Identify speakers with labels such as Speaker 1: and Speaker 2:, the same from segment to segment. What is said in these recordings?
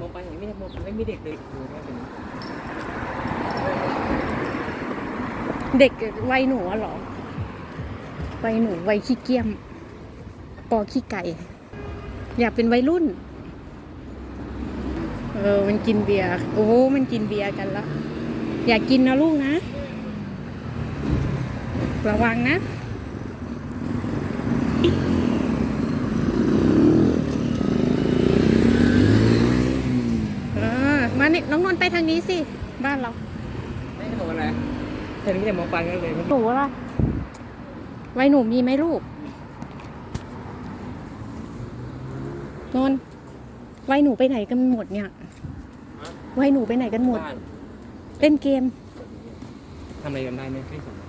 Speaker 1: บอกไม่มีเด็กเลยดูไม่เป็น
Speaker 2: เด็กวัยหนูอะเหรอวัยหนูวัยขี้เกียจปอขี้ไก่ อยากเป็นวัยรุ่น เออ มันกินเบียร์ โอ้มันกินเบียร์กันละ อย่ากกินนะลูกนะ ระวังนะ เออ มานี่น้องนนท์ ไปทางนี้สิ บ้านเรา
Speaker 1: ไม่ได้บอกอะไรแต่นี่แต่มองไปกันเลยมัน
Speaker 2: หนูล่ะวัยหนูมีไหมลูกนนท์วัยหนูไปไหนกันหมดเนี่ยวัยหนูไปไหนกันหมด
Speaker 1: บ้าน
Speaker 2: เล่นเกม
Speaker 1: ทำอะไรกันได้ไหมไม่สน
Speaker 2: หนู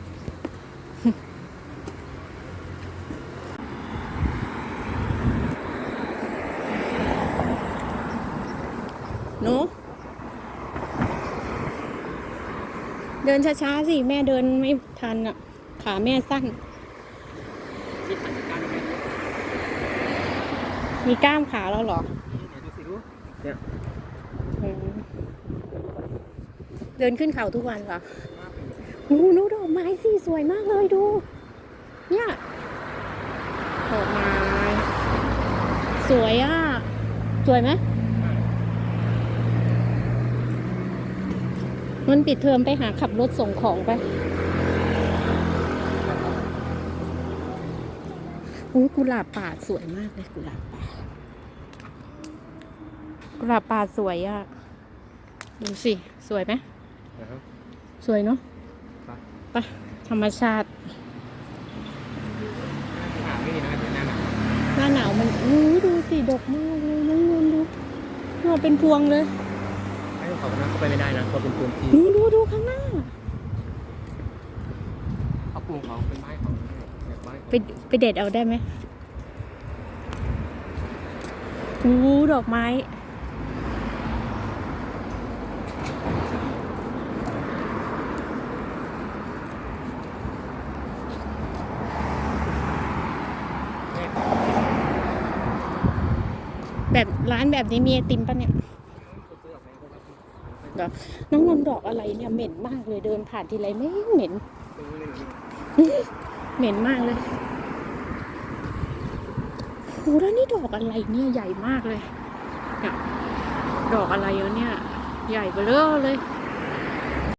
Speaker 2: เดินช้าๆสิ แม่เดินไม่ทันอะ ขาแม่สั้น
Speaker 1: มี
Speaker 2: กล้ามขาแล้วเหรอ
Speaker 1: เนี่ย
Speaker 2: เดินขึ้นเขาทุกวันเหรอโอ้โหนูดอกไม้สิสวยมากเลยดู เนี่ยดอกไม้ สวยอะ สวยไหม มันปิดเทอมไปหาขับรถส่งของไปอุ้ยกุหลาบป่าสวยมากเลยกุหลาบป่ากุหลาบป่าสวยอะ ดูสิ สวยไหม
Speaker 1: นะครับ
Speaker 2: สวยเนาะ
Speaker 1: ไป
Speaker 2: ไปธรรมชาติ
Speaker 1: หาไม่ดีนะเดี๋ยวหน้าหนาว
Speaker 2: หน้าหนาวมันอู้ดูสิดกมากเลยน้องนนท์ดูเนี่ยเป็นพวงเลย
Speaker 1: ให้ เขาคนนั้นเข้าไปไม่ได้นะเพราะเป็นพื้นที่
Speaker 2: ดูดูดูข้างหน้า
Speaker 1: เขาปลูกเขาเป็นไม้เขาแบบไม้
Speaker 2: ไปไปเด็ดเอาได้ไหมอู้ดอกไม้ แบบร้านแบบนี้มีไอติมปะเนี่ยด อกน้องนนท์ดอกอะไรเนี่ยเหม็นมากเลยเดินผ่านทีไรไม่เหม็น เหม็นมากเลยโหแล้วนี่ดอกอะไรเนี่ยใหญ่มากเลยเนี่ยดอกอะไรวะเนี่ย ใหญ่เบ้อเร่อเลย
Speaker 1: เ